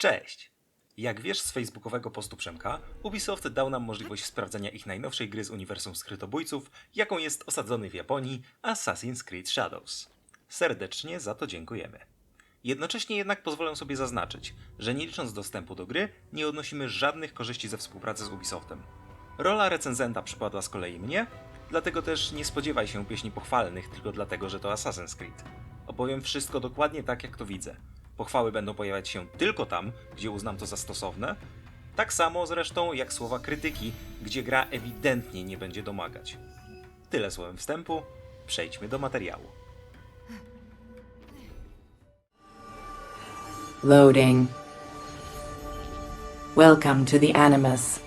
Cześć! Jak wiesz z facebookowego postu Przemka, Ubisoft dał nam możliwość sprawdzenia ich najnowszej gry z uniwersum skrytobójców, jaką jest osadzony w Japonii Assassin's Creed Shadows. Serdecznie za to dziękujemy. Jednocześnie jednak pozwolę sobie zaznaczyć, że nie licząc dostępu do gry, nie odnosimy żadnych korzyści ze współpracy z Ubisoftem. Rola recenzenta przypadła z kolei mnie, dlatego też nie spodziewaj się pieśni pochwalnych tylko dlatego, że to Assassin's Creed. Opowiem wszystko dokładnie tak, jak to widzę. Pochwały będą pojawiać się tylko tam, gdzie uznam to za stosowne, tak samo zresztą jak słowa krytyki, gdzie gra ewidentnie nie będzie domagać. Tyle słowem wstępu, przejdźmy do materiału. Loading. Welcome to the Animus.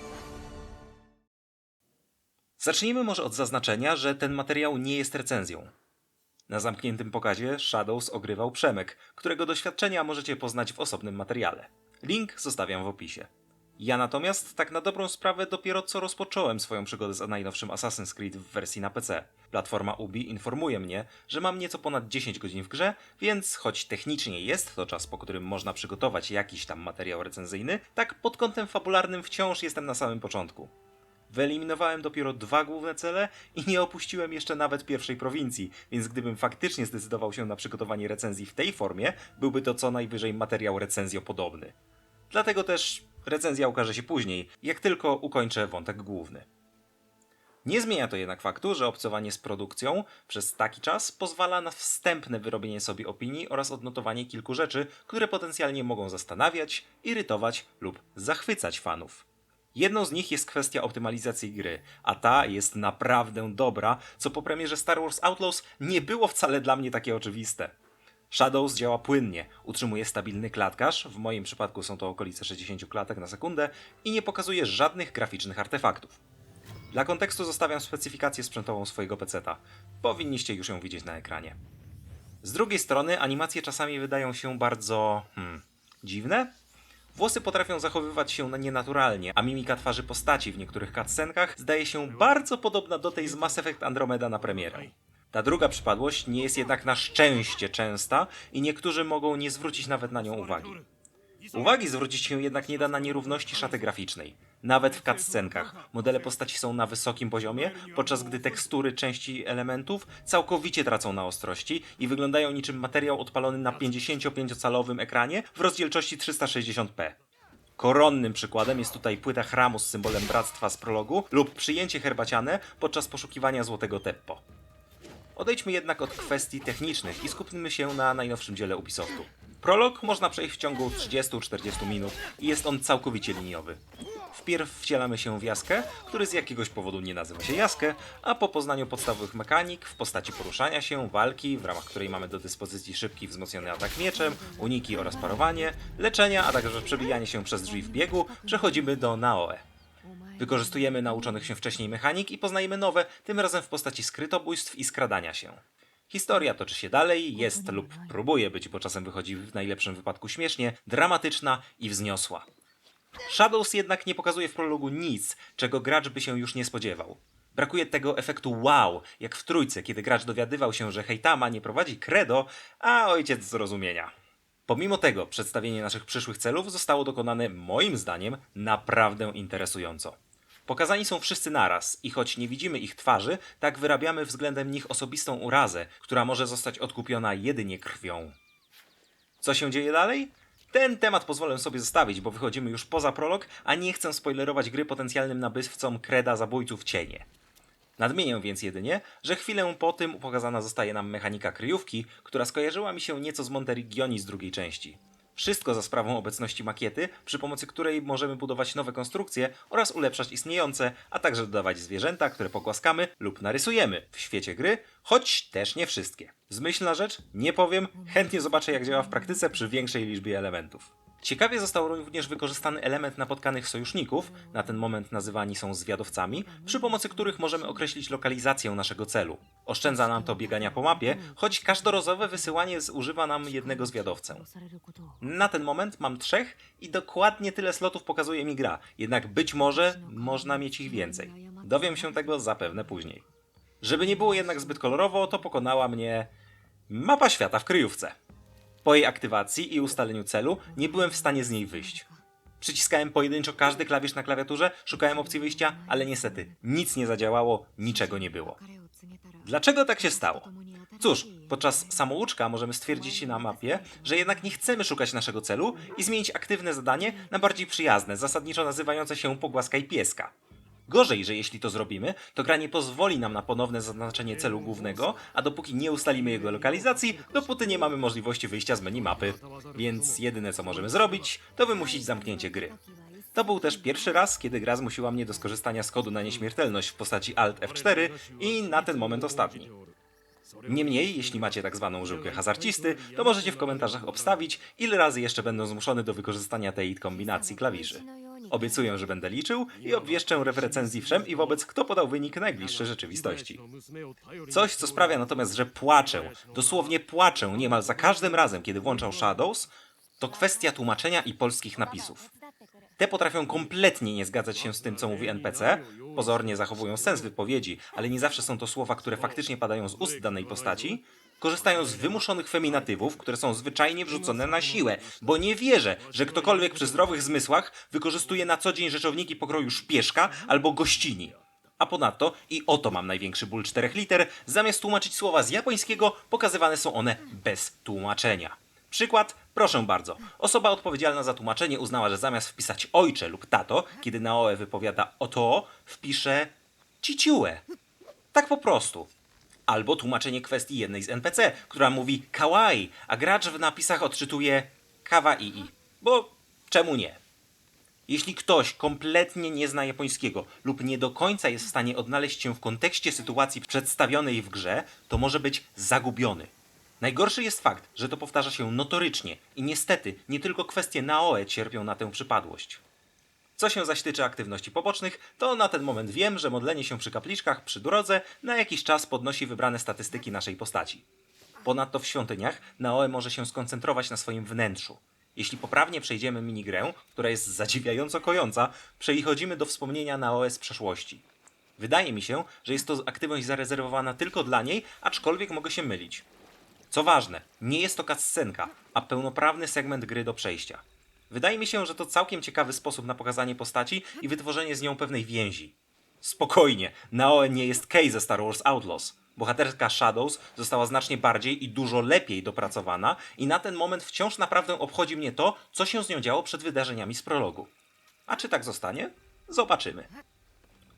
Zacznijmy może od zaznaczenia, że ten materiał nie jest recenzją. Na zamkniętym pokazie Shadows ogrywał Przemek, którego doświadczenia możecie poznać w osobnym materiale. Link zostawiam w opisie. Ja natomiast tak na dobrą sprawę dopiero co rozpocząłem swoją przygodę z najnowszym Assassin's Creed w wersji na PC. Platforma Ubi informuje mnie, że mam nieco ponad 10 godzin w grze, więc choć technicznie jest to czas, po którym można przygotować jakiś tam materiał recenzyjny, tak pod kątem fabularnym wciąż jestem na samym początku. Wyeliminowałem dopiero dwa główne cele i nie opuściłem jeszcze nawet pierwszej prowincji, więc gdybym faktycznie zdecydował się na przygotowanie recenzji w tej formie, byłby to co najwyżej materiał recenzjopodobny. Dlatego też recenzja ukaże się później, jak tylko ukończę wątek główny. Nie zmienia to jednak faktu, że obcowanie z produkcją przez taki czas pozwala na wstępne wyrobienie sobie opinii oraz odnotowanie kilku rzeczy, które potencjalnie mogą zastanawiać, irytować lub zachwycać fanów. Jedną z nich jest kwestia optymalizacji gry, a ta jest naprawdę dobra, co po premierze Star Wars Outlaws nie było wcale dla mnie takie oczywiste. Shadows działa płynnie, utrzymuje stabilny klatkarz, w moim przypadku są to okolice 60 klatek na sekundę i nie pokazuje żadnych graficznych artefaktów. Dla kontekstu zostawiam specyfikację sprzętową swojego peceta. Powinniście już ją widzieć na ekranie. Z drugiej strony animacje czasami wydają się bardzo... Hmm, dziwne? Włosy potrafią zachowywać się na- nienaturalnie, a mimika twarzy postaci w niektórych cutscenkach zdaje się bardzo podobna do tej z Mass Effect Andromeda na premierę. Ta druga przypadłość nie jest jednak na szczęście częsta i niektórzy mogą nie zwrócić nawet na nią uwagi. Uwagi zwrócić się jednak nie da na nierówności szaty graficznej. Nawet w cutscenkach modele postaci są na wysokim poziomie, podczas gdy tekstury części elementów całkowicie tracą na ostrości i wyglądają niczym materiał odpalony na 55-calowym ekranie w rozdzielczości 360p. Koronnym przykładem jest tutaj płyta chramu z symbolem bractwa z prologu lub przyjęcie herbaciane podczas poszukiwania złotego teppo. Odejdźmy jednak od kwestii technicznych i skupmy się na najnowszym dziele Ubisoftu. Prolog można przejść w ciągu 30-40 minut i jest on całkowicie liniowy. Wpierw wcielamy się w Jaskę, który z jakiegoś powodu nie nazywa się Jaskę, a po poznaniu podstawowych mechanik w postaci poruszania się, walki, w ramach której mamy do dyspozycji szybki wzmocniony atak mieczem, uniki oraz parowanie, leczenia, a także przebijanie się przez drzwi w biegu, przechodzimy do Naoe. Wykorzystujemy nauczonych się wcześniej mechanik i poznajemy nowe, tym razem w postaci skrytobójstw i skradania się. Historia toczy się dalej, jest lub próbuje być, bo czasem wychodzi w najlepszym wypadku śmiesznie, dramatyczna i wzniosła. Shadows jednak nie pokazuje w prologu nic, czego gracz by się już nie spodziewał. Brakuje tego efektu wow, jak w trójce, kiedy gracz dowiadywał się, że Heitama nie prowadzi credo, a ojciec zrozumienia. Pomimo tego, przedstawienie naszych przyszłych celów zostało dokonane moim zdaniem naprawdę interesująco. Pokazani są wszyscy naraz i choć nie widzimy ich twarzy, tak wyrabiamy względem nich osobistą urazę, która może zostać odkupiona jedynie krwią. Co się dzieje dalej? Ten temat pozwolę sobie zostawić, bo wychodzimy już poza prolog, a nie chcę spoilerować gry potencjalnym nabywcom kreda zabójców cienie. Nadmienię więc jedynie, że chwilę po tym pokazana zostaje nam mechanika kryjówki, która skojarzyła mi się nieco z Monterigioni z drugiej części. Wszystko za sprawą obecności makiety, przy pomocy której możemy budować nowe konstrukcje oraz ulepszać istniejące, a także dodawać zwierzęta, które pogłaskamy lub narysujemy w świecie gry, choć też nie wszystkie. Zmyślna rzecz? Nie powiem, chętnie zobaczę jak działa w praktyce przy większej liczbie elementów. Ciekawie został również wykorzystany element napotkanych sojuszników, na ten moment nazywani są zwiadowcami, przy pomocy których możemy określić lokalizację naszego celu. Oszczędza nam to biegania po mapie, choć każdorazowe wysyłanie zużywa nam jednego zwiadowcę. Na ten moment mam trzech i dokładnie tyle slotów pokazuje mi gra, jednak być może można mieć ich więcej. Dowiem się tego zapewne później. Żeby nie było jednak zbyt kolorowo, to pokonała mnie mapa świata w kryjówce. Po jej aktywacji i ustaleniu celu nie byłem w stanie z niej wyjść. Przyciskałem pojedynczo każdy klawisz na klawiaturze, szukałem opcji wyjścia, ale niestety nic nie zadziałało, niczego nie było. Dlaczego tak się stało? Cóż, podczas samouczka możemy stwierdzić na mapie, że jednak nie chcemy szukać naszego celu i zmienić aktywne zadanie na bardziej przyjazne, zasadniczo nazywające się pogłaskaj pieska. Gorzej, że jeśli to zrobimy, to gra nie pozwoli nam na ponowne zaznaczenie celu głównego, a dopóki nie ustalimy jego lokalizacji, dopóty nie mamy możliwości wyjścia z menu mapy. Więc jedyne co możemy zrobić, to wymusić zamknięcie gry. To był też pierwszy raz, kiedy gra zmusiła mnie do skorzystania z kodu na nieśmiertelność w postaci Alt F4 i na ten moment ostatni. Niemniej, jeśli macie tak zwaną żyłkę hazarcisty, to możecie w komentarzach obstawić, ile razy jeszcze będę zmuszony do wykorzystania tej kombinacji klawiszy. Obiecuję, że będę liczył i obwieszczę w recenzji wszem i wobec, kto podał wynik najbliższy rzeczywistości. Coś, co sprawia natomiast, że płaczę, dosłownie płaczę niemal za każdym razem, kiedy włączam Shadows, to kwestia tłumaczenia i polskich napisów. Te potrafią kompletnie nie zgadzać się z tym, co mówi NPC, pozornie zachowują sens wypowiedzi, ale nie zawsze są to słowa, które faktycznie padają z ust danej postaci, korzystają z wymuszonych feminatywów, które są zwyczajnie wrzucone na siłę, bo nie wierzę, że ktokolwiek przy zdrowych zmysłach wykorzystuje na co dzień rzeczowniki pokroju szpieszka albo gościni. A ponadto, i oto mam największy ból czterech liter, zamiast tłumaczyć słowa z japońskiego, pokazywane są one bez tłumaczenia. Przykład, proszę bardzo. Osoba odpowiedzialna za tłumaczenie uznała, że zamiast wpisać ojcze lub tato, kiedy Naoe wypowiada oto, wpisze ciciue. Tak po prostu. Albo tłumaczenie kwestii jednej z NPC, która mówi kawaii, a gracz w napisach odczytuje kawaii. Bo czemu nie? Jeśli ktoś kompletnie nie zna japońskiego lub nie do końca jest w stanie odnaleźć się w kontekście sytuacji przedstawionej w grze, to może być zagubiony. Najgorszy jest fakt, że to powtarza się notorycznie i niestety nie tylko kwestie Naoe cierpią na tę przypadłość. Co się zaś tyczy aktywności pobocznych, to na ten moment wiem, że modlenie się przy kapliczkach przy drodze na jakiś czas podnosi wybrane statystyki naszej postaci. Ponadto w świątyniach Naoe może się skoncentrować na swoim wnętrzu. Jeśli poprawnie przejdziemy minigrę, która jest zadziwiająco kojąca, przechodzimy do wspomnienia Naoe z przeszłości. Wydaje mi się, że jest to aktywność zarezerwowana tylko dla niej, aczkolwiek mogę się mylić. Co ważne, nie jest to cutscenka, a pełnoprawny segment gry do przejścia. Wydaje mi się, że to całkiem ciekawy sposób na pokazanie postaci i wytworzenie z nią pewnej więzi. Spokojnie, Naoe nie jest Kay ze Star Wars Outlaws. Bohaterka Shadows została znacznie bardziej i dużo lepiej dopracowana i na ten moment wciąż naprawdę obchodzi mnie to, co się z nią działo przed wydarzeniami z prologu. A czy tak zostanie? Zobaczymy.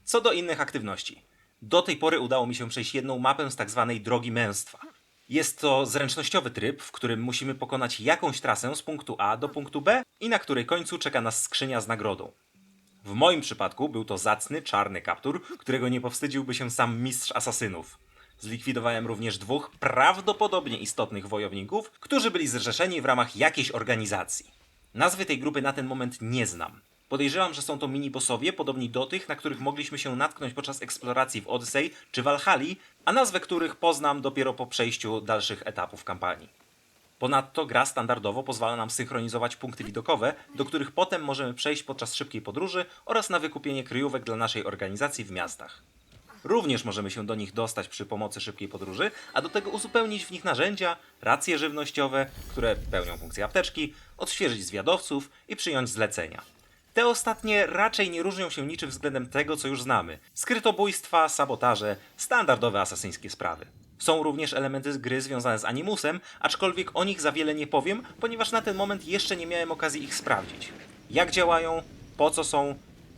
Co do innych aktywności. Do tej pory udało mi się przejść jedną mapę z tak zwanej drogi męstwa. Jest to zręcznościowy tryb, w którym musimy pokonać jakąś trasę z punktu A do punktu B i na której końcu czeka nas skrzynia z nagrodą. W moim przypadku był to zacny, czarny kaptur, którego nie powstydziłby się sam mistrz asasynów. Zlikwidowałem również dwóch prawdopodobnie istotnych wojowników, którzy byli zrzeszeni w ramach jakiejś organizacji. Nazwy tej grupy na ten moment nie znam. Podejrzewam, że są to minibossowie podobni do tych, na których mogliśmy się natknąć podczas eksploracji w Odyssey czy Valhalla, a nazwę których poznam dopiero po przejściu dalszych etapów kampanii. Ponadto gra standardowo pozwala nam synchronizować punkty widokowe, do których potem możemy przejść podczas szybkiej podróży oraz na wykupienie kryjówek dla naszej organizacji w miastach. Również możemy się do nich dostać przy pomocy szybkiej podróży, a do tego uzupełnić w nich narzędzia, racje żywnościowe, które pełnią funkcję apteczki, odświeżyć zwiadowców i przyjąć zlecenia. Te ostatnie raczej nie różnią się niczym względem tego, co już znamy. Skrytobójstwa, sabotaże, standardowe asasyńskie sprawy. Są również elementy z gry związane z animusem, aczkolwiek o nich za wiele nie powiem, ponieważ na ten moment jeszcze nie miałem okazji ich sprawdzić. Jak działają, po co są,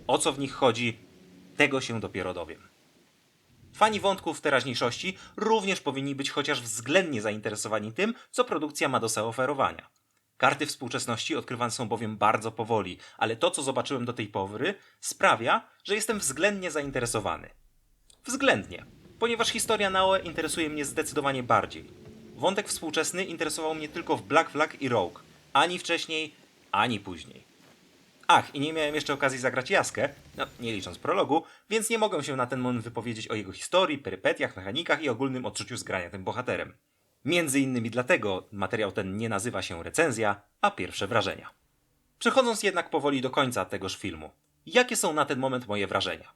o co w nich chodzi, tego się dopiero dowiem. Fani wątków teraźniejszości również powinni być chociaż względnie zainteresowani tym, co produkcja ma do zaoferowania. Karty współczesności odkrywane są bowiem bardzo powoli, ale to, co zobaczyłem do tej pory, sprawia, że jestem względnie zainteresowany. Względnie, ponieważ historia Naoe interesuje mnie zdecydowanie bardziej. Wątek współczesny interesował mnie tylko w Black Flag i Rogue, ani wcześniej, ani później. Ach, i nie miałem jeszcze okazji zagrać Jaskę, no nie licząc prologu, więc nie mogę się na ten moment wypowiedzieć o jego historii, perypetiach, mechanikach i ogólnym odczuciu zgrania tym bohaterem. Między innymi dlatego materiał ten nie nazywa się recenzja, a pierwsze wrażenia. Przechodząc jednak powoli do końca tegoż filmu, jakie są na ten moment moje wrażenia?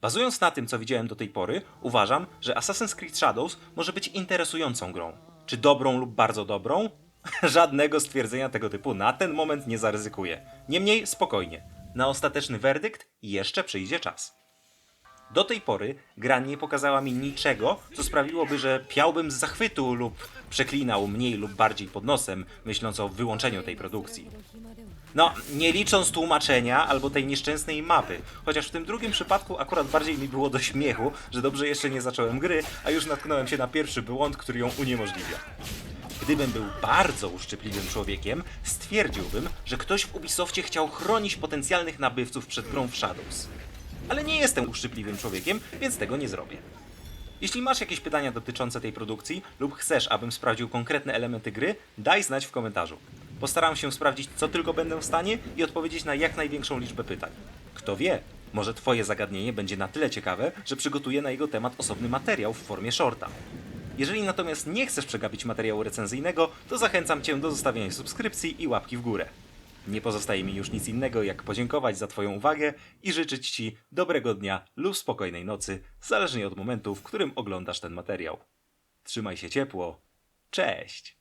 Bazując na tym, co widziałem do tej pory, uważam, że Assassin's Creed Shadows może być interesującą grą. Czy dobrą lub bardzo dobrą? Żadnego stwierdzenia tego typu na ten moment nie zaryzykuję. Niemniej spokojnie. Na ostateczny werdykt jeszcze przyjdzie czas. Do tej pory gra nie pokazała mi niczego, co sprawiłoby, że piałbym z zachwytu lub przeklinał mniej lub bardziej pod nosem, myśląc o wyłączeniu tej produkcji. No, nie licząc tłumaczenia albo tej nieszczęsnej mapy, chociaż w tym drugim przypadku akurat bardziej mi było do śmiechu, że dobrze jeszcze nie zacząłem gry, a już natknąłem się na pierwszy błąd, który ją uniemożliwia. Gdybym był bardzo uszczypliwym człowiekiem, stwierdziłbym, że ktoś w Ubisoftie chciał chronić potencjalnych nabywców przed grą w Shadows. Ale nie jestem uszczypliwym człowiekiem, więc tego nie zrobię. Jeśli masz jakieś pytania dotyczące tej produkcji lub chcesz, abym sprawdził konkretne elementy gry, daj znać w komentarzu. Postaram się sprawdzić, co tylko będę w stanie i odpowiedzieć na jak największą liczbę pytań. Kto wie, może Twoje zagadnienie będzie na tyle ciekawe, że przygotuję na jego temat osobny materiał w formie shorta. Jeżeli natomiast nie chcesz przegapić materiału recenzyjnego, to zachęcam Cię do zostawienia subskrypcji i łapki w górę. Nie pozostaje mi już nic innego, jak podziękować za Twoją uwagę i życzyć Ci dobrego dnia lub spokojnej nocy, zależnie od momentu, w którym oglądasz ten materiał. Trzymaj się ciepło. Cześć!